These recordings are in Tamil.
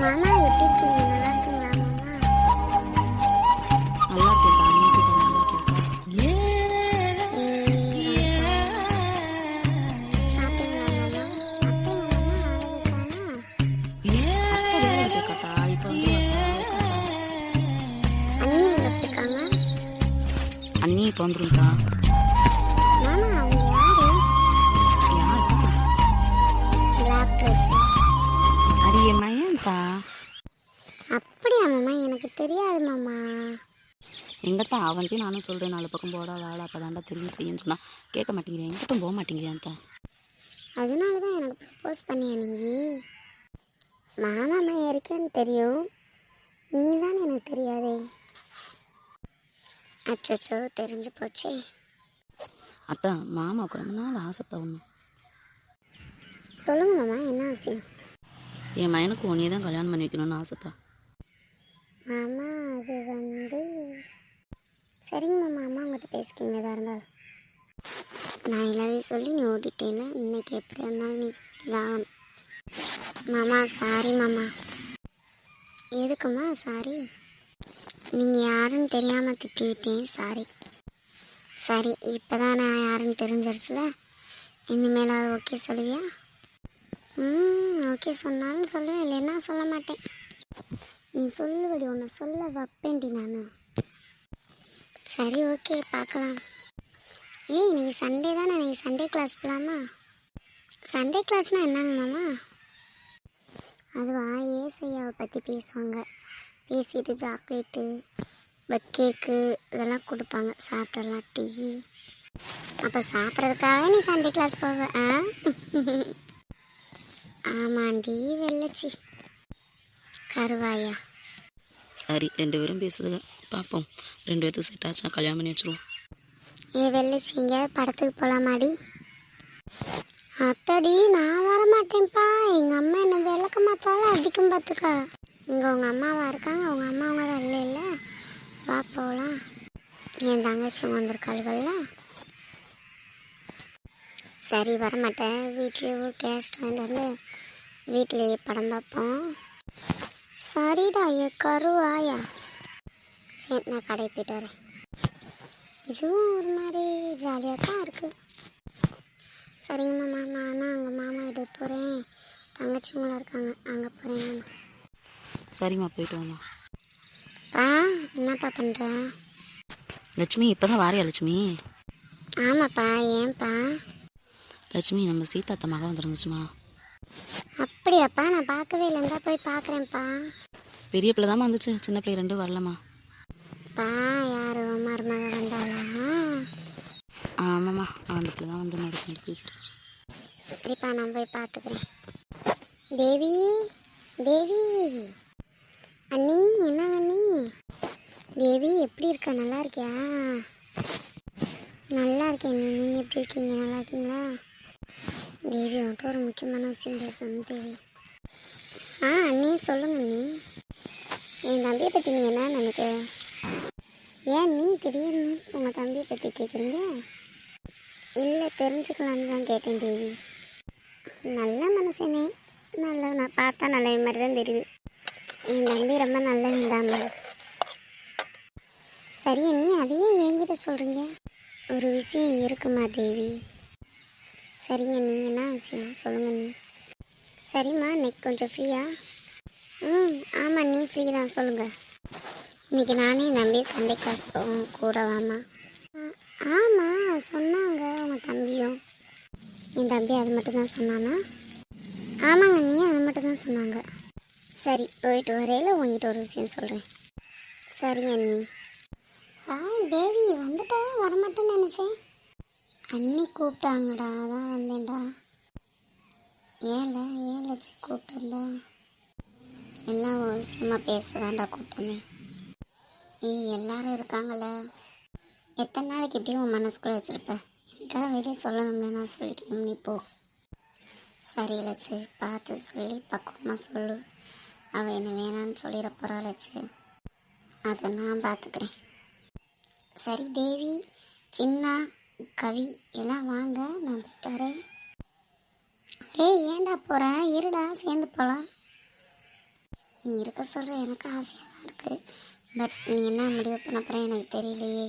மாமா எப்படி இருக்கீங்க நல்லா இருக்கீங்களா மாமா நல்லா கேட்பா நீ மயன்தா அப்படியா மாமா? எனக்கு தெரியாது மாமா. எங்கத்தா அவன்கிட்ட நானும் சொல்கிறேன் நாலு பக்கம் போடா வேலை அப்போ தாண்டா தெரியும் செய்யுன்னு சொன்னா. கேட்க மாட்டேங்கிறேன் எங்கிட்டும் போக மாட்டேங்கிறேன்த்தா அதனால தான் எனக்கு ப்ரப்போஸ் பண்ணியா நீ? மாமா நான் இருக்கேன்னு தெரியும். நீ தான் எனக்கு தெரியாதே. அச்சச்சோ தெரிஞ்சு போச்சே. அத்தா மாமாவுக்கு ரொம்ப நாள் ஆசைத்தா ஒன்று சொல்லுங்க மாமா என்ன அவசியம் என் மயனுக்கு உன்னையே தான் கல்யாணம் பண்ணி வைக்கணும்னு ஆசைத்தா. மாமா அது வந்து சரிங்க மாமா அம்மா உங்கள்கிட்ட பேசிக்கிங்க எதாக இருந்தாலும். நான் எல்லாமே சொல்லி நீ ஓடிட்டேல இன்னைக்கு எப்படி இருந்தாலும் நீ சொல்லிதான். மாமா சாரி மாமா. எதுக்குமா சாரி நீங்கள் யாருன்னு தெரியாமல் திட்டி விட்டேன் சாரி சரி இப்போ தான் நான் யாருன்னு தெரிஞ்சிருச்சுல? இனிமேலாவது ஓகே சொல்லுவியா? ம் ஓகே சொன்னாலும் சொல்லுவேன் இல்லைன்னா சொல்ல மாட்டேன். நீ சொல்லுபடி உன்னை சொல்ல வைப்பேன்டி நான். சரி ஓகே பார்க்கலாம். ஏய் இன்னைக்கு சண்டே தானே இன்னைக்கு சண்டே கிளாஸ் போகலாமா சண்டே கிளாஸ்னால் என்னங்க மாமா? அதுவா ஏசையாவை பற்றி பேசுவாங்க. பேசிட்டு சாக்லேட்டு கேக்கு இதெல்லாம் கொடுப்பாங்க சாப்பிடலாம் டீ. அப்போ சாப்பிட்றதுக்காக நீ சண்டே கிளாஸ் போவ ஆ? ஆமாண்டி வெள்ளச்சி. கருவாயா. சரி ரெண்டு பேரும் பேசுதுங்க. பார்ப்போம் ரெண்டு பேர்த்துக்கு செட் ஆச்சுன்னா கல்யாணம் பண்ணி வச்சிருவோம். ஏ வெள்ளச்சி எங்கேயாவது படத்துக்கு போகலாமாடி அத்தடி நான் வர மாட்டேன்ப்பா எங்கள் அம்மா என்ன விளக்க மாத்தாலும் அடிக்கும் பார்த்துக்கா இங்கே உங்கள் அம்மாவா இருக்காங்க? அவங்க அம்மா அவங்க இல்லை? இல்லை வா போகலாம் என் தங்கச்சி வந்திருக்காளுகள்ல. சரி வரமாட்டேன். வீட்லேயே கேஸ்ட் வாங்கிட்டு வந்து வீட்டிலேயே படம் பார்ப்போம். சரிடா என் கருவாயா? சரி நான் கடை போயிட்டு வரேன். இதுவும் ஒரு மாதிரி ஜாலியாக தான் இருக்குது சரிங்க மாமா நானும் அங்கே மாமா வீட்டுக்கு போகிறேன் தங்கச்சிங்களும் இருக்காங்க. அங்கே போகிறேன் சரிம்மா போயிட்டு வாங்க பா என்னப்பா பண்ணுற லட்சுமி இப்போ தான் வாரியா லட்சுமி? ஆமாப்பா ஏன்ப்பா லட்சுமி நம்ம சீதாத்த மகன் வந்துருந்துச்சுமா? அப்படியாப்பா நான் பார்க்கவே இல்லை. இருந்தா போய் பார்க்குறேன்ப்பா. பெரிய பிள்ளை தாம்மா வந்துச்சு. சின்ன பிள்ளை ரெண்டும் வரலம்மா. பா யார் மருமக வந்தாளா? ஆமாம்மா அந்த பிள்ளை தான் வந்து நடத்தி பேசுகிறேன் சரிப்பா நான் போய் பார்த்துக்கிறேன். தேவி தேவி. அண்ணி என்னங்க அண்ணி? தேவி எப்படி இருக்க? நல்லா இருக்கியா? நல்லா இருக்கேன் அண்ணி. நீங்கள் எப்படி இருக்கீங்க? நல்லா இருக்கீங்களா? தேவி உன்கிட்ட ஒரு முக்கியமான விஷயம் பேசணும் தேவி. ஆ நீ சொல்லுங்க நீ. என் தம்பியை பற்றி நீ என்ன நினைக்கிற? ஏன் நீ திடீர்னு உங்கள் தம்பியை பற்றி கேட்குறீங்க இல்லை தெரிஞ்சுக்கலான்னு தான் கேட்டேன் தேவி. நல்ல மனுஷனே. நல்ல நான் பார்த்தா நல்ல மாதிரி தான் தெரியுது. என் தம்பி ரொம்ப நல்லவன் தான் சரி நீ அதையே என்கிட்ட சொல்கிறீங்க ஒரு விஷயம் இருக்குமா தேவி? சரிங்க நீ என்ன விஷயம் சொல்லுங்கள் நீ சரிம்மா இன்னைக்கு கொஞ்சம் ஃப்ரீயா ம் ஆமாம் நீ ஃப்ரீ தான் சொல்லுங்கள் இன்றைக்கி நானே என் தம்பி சண்டே கிளாஸ் போவோம் கூட வாமா ஆமாம் சொன்னாங்க உங்கள் தம்பியும். என் தம்பி அது மட்டும் தான் சொன்னானா? ஆமாங்க நீ அது மட்டும் தான் சொன்னாங்க. சரி போயிட்டு வரையில் உங்ககிட்ட ஒரு விஷயம் சொல்கிறேன் சரிங்க நீ ஹாய் தேவி வந்துட்டேன் வரமாட்டேன்னு நினச்சேன். அண்ணி கூப்பிட்டாங்கடா அதான் வந்தேன்டா. ஏழை ஏலச்சு கூப்பிட்டுருந்தா? எல்லாம் ஒரு விஷயமா பேசதான்டா கூப்பிட்டுருந்தேன் ஏய் எல்லாரும் இருக்காங்கள எத்தனை நாளைக்கு இப்படியும் உன் மனசுக்குள்ளே வச்சுருப்ப? எனக்காக வெளியே சொல்லணும்னு நான் சொல்லிக்கிறேன் நீ போ. சரி லட்சு பார்த்து சொல்லி பக்குவமாக சொல்லு. அவள் என்ன வேணான்னு சொல்லிட போகிறா லட்சு. அதை நான் பார்த்துக்கிறேன். சரி தேவி சின்னா கவி எல்லாம் வாங்க நான் போயிட்டு வரேன். டேய் ஏன்டா போகிற இருடா சேர்ந்து போகலாம் நீ இருக்க சொல்கிற எனக்கு ஆசையாக தான் இருக்குது பட் நீ என்ன முடிவு பண்ண போகிற எனக்கு தெரியலையே.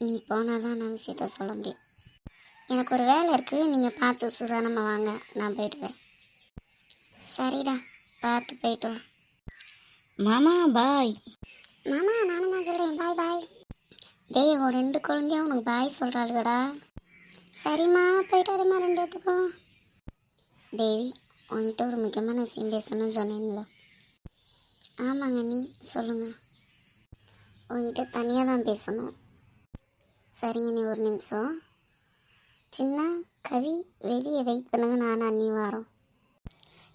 நீ போனால் தான் நான் விஷயத்த சொல்ல முடியும். எனக்கு ஒரு வேலை இருக்குது நீங்கள் பார்த்து சுதானமாக வாங்க நான் போயிடுவேன் சரிடா பார்த்து போயிட்டு வா. மாமா பாய் மாமா நானும் தான் சொல்கிறேன் பாய் பாய் டேய் உன் ரெண்டு குழந்தையா உனக்கு பாய் சொல்கிறாளுகடா சரிம்மா போயிட்டு வரமா ரெண்டு பேத்துக்கும். தேவி உன்கிட்ட ஒரு முக்கியமான விஷயம் பேசணும்னு சொன்னேன்ல. ஆமாங்க நீ சொல்லுங்க. உங்ககிட்ட தனியாக தான் பேசணும். சரிங்க நீ ஒரு நிமிஷம். சின்ன கவி வெளியே வெயிட் பண்ணுங்க நான் அண்ணி வரோம்.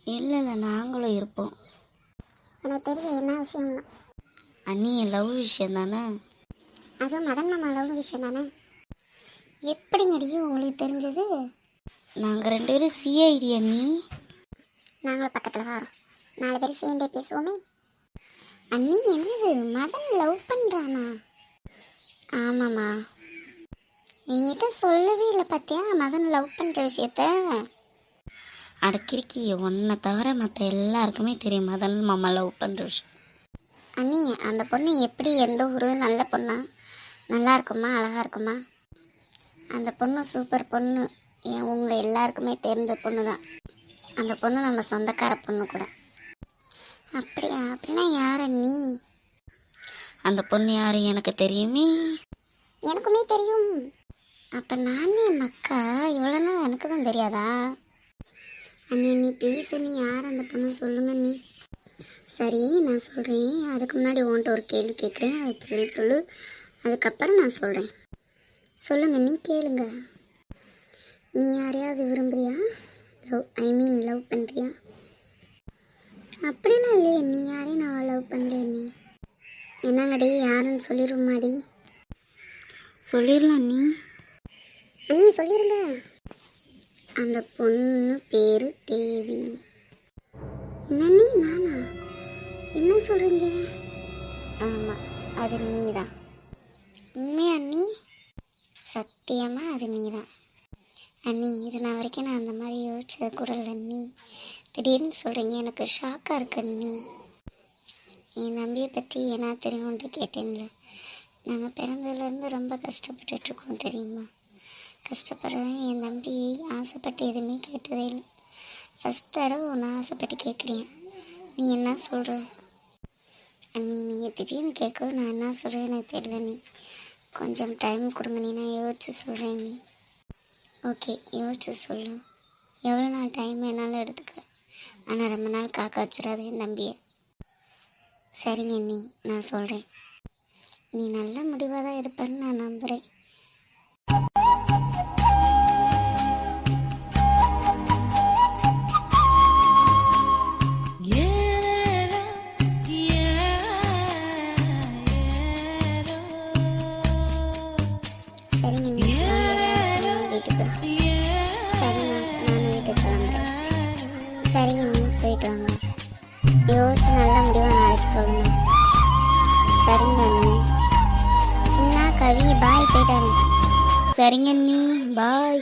இல்லை இல்லை நாங்களும் இருப்போம். எனக்கு தெரியல என்ன விஷயம்னா? அண்ணி லவ் விஷயம் தானே? அதுவும் மதன் மாமா லவ் விஷயம் தானே எப்படிங்கடி உங்களுக்கு தெரிஞ்சது? நாங்கள் ரெண்டு பேரும் சிஐடி அண்ணி நாங்களும் பக்கத்தில் வரோம். நாலு பேர் சேர்ந்தே பேசுவோமே. அண்ணி என்னது? மதன் லவ் பண்ணுறானா ஆமாம்மா. என்கிட்ட சொல்லவே இல்லை பார்த்தியா மதன் லவ் பண்ணுற விஷயத்த? அடக்கிருக்கி உன்னை தவிர மற்ற எல்லாருக்குமே தெரியும் மதன் மாமா லவ் பண்ணுற விஷயம். அண்ணி அந்த பொண்ணு எப்படி எந்த ஊர்? நல்ல பொண்ணா? நல்லா இருக்குமா அழகாக இருக்குமா அந்த பொண்ணு சூப்பர் பொண்ணு. ஏன் உங்கள் எல்லாருக்குமே தெரிஞ்ச பொண்ணு தான் அந்த பொண்ணு நம்ம சொந்தக்கார பொண்ணு கூட. அப்படியா? அப்படின்னா யார் அண்ணி அந்த பொண்ணு யாரு எனக்கு தெரியுமே? எனக்குமே தெரியும். அப்போ நானே மக்கா? இவ்வளோ நாள் எனக்கு தான் தெரியாதா? அண்ணி நீ ப்ளீஸ் நீ யார் அந்த பொண்ணு சொல்லுங்க நீ. சரி நான் சொல்கிறேன் அதுக்கு முன்னாடி உன்கிட்ட ஒரு கேள்வி கேட்குறேன் பதில் சொல்லு. அதுக்கப்புறம் நான் சொல்கிறேன் சொல்லுங்கள் நீ கேளுங்க. நீ யாரையாவது விரும்புறியா? லவ் ஐ மீன் லவ் பண்ணுறியா அப்படிலாம் இல்லையே நீ யாரையும் நான் லவ் பண்ணுறேன் நீ? என்னங்கடி யாருன்னு சொல்லிடுமாடி சொல்லிடலாம் நீ. அண்ணி சொல்லிருங்க. அந்த பொண்ணு பேர் தேவி. என்ன நீ நானா? என்ன சொல்கிறீங்க ஆமாம் அது நீ தான் உண்மையா அண்ணி. சத்தியமாக அது நீதான். அண்ணி இது நான் வரைக்கும் நான் அந்த மாதிரி யோசிச்சது கூட இல்லை அண்ணி. திடீர்னு சொல்கிறீங்க எனக்கு ஷாக்காக இருக்கு அண்ணி. என் தம்பியை பற்றி என்ன தெரியும்ன்ட்டு கேட்டேன்ல. நாங்கள் பிறந்ததுலேருந்து ரொம்ப கஷ்டப்பட்டுட்ருக்கோம் தெரியுமா? கஷ்டப்படுறேன் என் தம்பி ஆசைப்பட்டு எதுவுமே கேட்டதே இல்லை. ஃபஸ்ட் தடவை ஒன்று ஆசைப்பட்டு கேட்குறேன். நீ என்ன சொல்கிற அண்ணி நீங்கள் திடீர்னு கேட்க நான் என்ன சொல்கிறேன் எனக்கு தெரியல நீ கொஞ்சம் டைம் கொடுங்க நீ நான் யோசிச்சு சொல்கிறேன் நீ. ஓகே யோசிச்சு சொல்லு. எவ்வளோ நாள் டைம் வேணாலும் எடுத்துக்க? ஆனால் ரொம்ப நாள் காக்க வச்சிடாது என் தம்பியை. சரிங்க நீ நான் சொல்கிறேன் நீ நல்ல முடிவாக தான் எடுப்பேன்னு நான் நம்புகிறேன் போயிட்டாரு சரிங்க அண்ணி. பாய்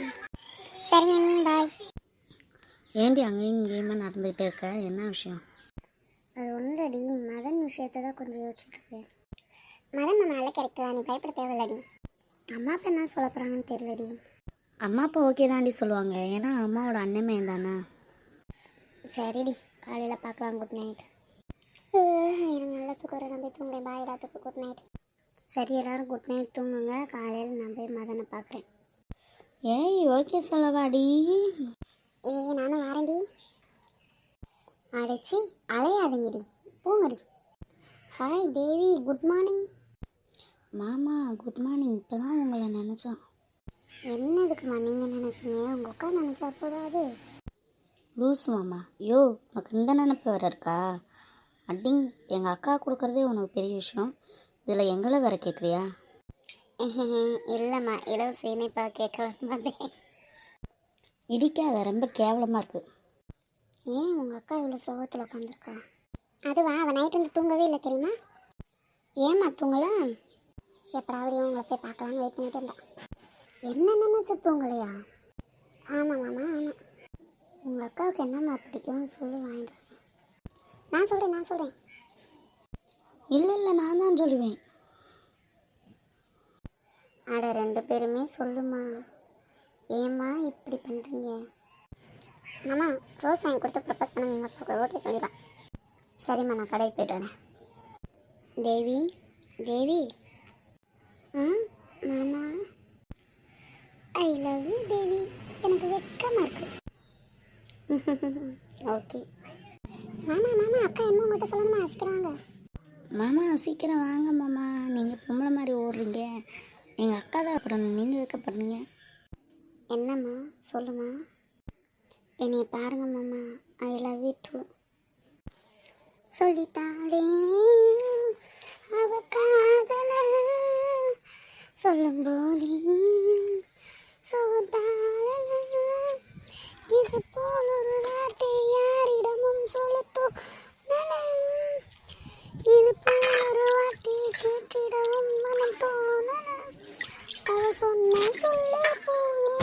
சரிங்க அண்ணி பாய் ஏண்டி அங்கேயும் இங்கேயுமா நடந்துக்கிட்டே இருக்க? என்ன விஷயம்? அது ஒன்றுடி மதன் விஷயத்தை தான் கொஞ்சம் யோசிச்சுட்டு இருக்கேன். மதன் நம்ம நல்ல கரெக்டு தான் நீ பயப்பட தேவையில்லடி. அம்மா அப்பா என்ன சொல்ல போகிறாங்கன்னு தெரியலடி. அம்மா அப்பா ஓகே தாண்டி சொல்லுவாங்க. ஏன்னா அம்மாவோட அண்ணமே தானே. சரிடி காலையில் பார்க்கலாம் குட் நைட் எனக்கு நல்ல தூக்கம் வர நான் போய் தூங்குறேன். பாய் ராத்துக்கு குட் நைட் சரி எல்லாரும் குட் நைட் தூங்குங்க. காலையில் நான் போய் மதனை பார்க்குறேன். ஏய் ஓகே சொல்லவாடி ஏய் நானும் வரேன்டி. அடைச்சி அலையாதீங்கடி போங்கடி ஹாய் தேவி குட் மார்னிங் மாமா குட் மார்னிங் இப்போ தான் உங்களை நினச்சோம். என்னதுக்குமா நீங்கள் நினச்சிங்க? உங்கள் அக்கா நினச்சா போதாது. லூஸ் மாமா யோ உனக்கு இந்த நினப்பு வேறு இருக்கா? அட்டிங் எங்கள் அக்கா கொடுக்குறதே உனக்கு பெரிய விஷயம். இதில் எங்களை வேற கேட்குறியா? இல்லைம்மா இலவச இணைப்பா கேட்கலாம் பார்த்தேன் இடிக்காத ரொம்ப கேவலமாக இருக்குது ஏன் உங்கள் அக்கா இவ்வளோ சோகத்தில் உட்காந்துருக்கா அதுவா அவள் நைட் வந்து தூங்கவே இல்லை தெரியுமா? ஏம்மா தூங்கல? எப்படாவது உங்களை போய் பார்க்கலான்னு வெயிட் பண்ணிட்டு இருந்தா. என்ன நினச்சி தூங்கலையா? ஆமாம் மாமா ஆமாம் உங்கள் அக்காவுக்கு என்னம்மா பிடிக்கும்னு சொல்லி வாங்கிட்டு. நான் சொல்கிறேன் நான் சொல்கிறேன் இல்லை இல்லை நான் தான் சொல்லுவேன். அட ரெண்டு பேருமே சொல்லுமா. ஏம்மா இப்படி பண்ணுறீங்க மாமா ரோஸ் வாங்கி கொடுத்து ப்ரப்போஸ் பண்ண எங்கள் அப்பாவுக்கு. ஓகே சொல்லிடுறேன். சரிம்மா நான் கடைக்கு போய்ட்டு வரேன். தேவி தேவி. ஆ மாமா. I love you Devi. எனக்கு வெக்கமாக இருக்குது ஓகே மாமா மாமா அக்கா என்ன உங்கள்கிட்ட சொல்லணுமா? அசிக்கிறாங்க. மாமா சீக்கிரம் வாங்க மாமா. நீங்கள் பொம்பளை மாதிரி ஓடுறீங்க. எங்கள் அக்கா தான் அப்புறம் நீங்கள் வைக்கப்படுறீங்க என்னம்மா? சொல்லுமா. என்னைய பாருங்க மாமா. ஐ லவ் யூ டூ சொல்லிட்டாளே. அவ காதல சொல்லும் போலி சோதாழ இது 难受了，不。